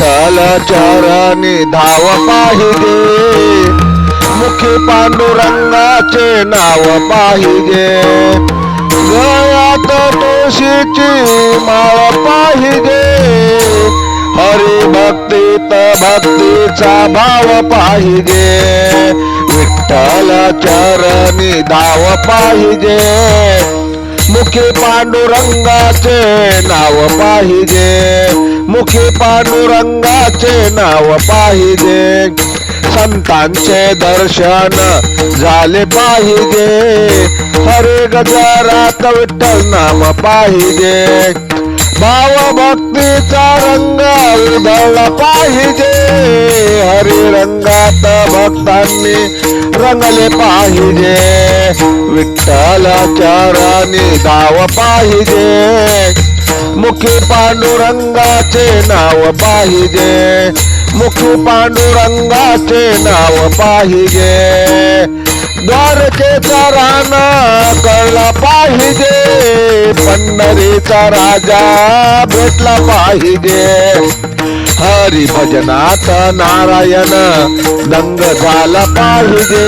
विठ्ठल चरणी धाव पाहिजे. मुखी पांडुरंगाचे नाव पाहिजे. गळ्यात तुळशीची माळ पाहिजे. हरी भक्तीत भक्तीचा भाव पाहिजे. विठ्ठल चरणी धाव पाहिजे. मुखी पांडुरंगाचे नाव पाहिजे. मुखी पांडुरंगाचे नाव पाहिजे. संतांचे दर्शन झाले पाहिजे. हरे गजारात विठ्ठल नाम पाहिजे. भाव भक्तीचा रंग उधळला पाहिजे. हरी रंगात भक्तांनी रंगले पाहिजे. विठ्ठलाच्या राणी धाव पाहिजे. मुखी पांडुरंगाचे नाव पाहिजे. मुखी पांडुरंगाचे नाव पाहिजे. द्वारकेचा राणा कळला पाहिजे. पंढरीचा राजा भेटला पाहिजे. हरी भजनात नारायण दंग झाला पाहिजे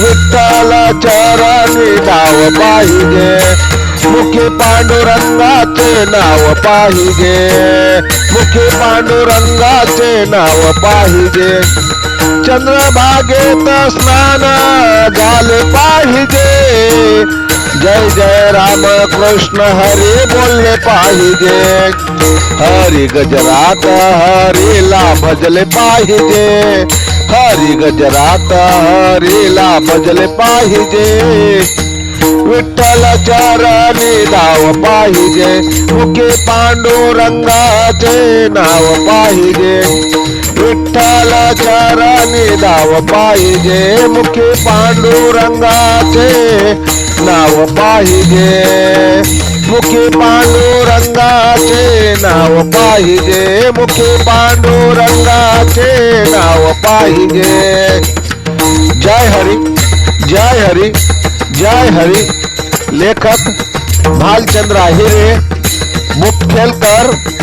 विठ्ठल चरणी नाव पाहिजे मुखी पांडुरंगाचे नाव पाहिजे मुखी पांडुरंगाचे नाव पाहिजे चंद्रभागेत स्नान झाले पाहिजे जय जय राम कृष्ण, हरी बोलले पाहिजे। हरी गजरात हरीला भजले पाहिजे। हरी गजरात हरीला भजले पाहिजे। विठ्ठल चरणी नाव पाहिजे। मुखी पांडुरंगाचे नाव पाहिजे। विठ्ठल चरणी नाव पाहिजे। मुखी पांडुरंगाचे नाव पाहिजे. मुखी पांडुरंगाचे नाव पाहिजे. मुखी पांडुरंगाचे नाव पाहिजे. जय हरी जय हरी जय हरी. लेखक भालचंद्र हिरे मुखेलकर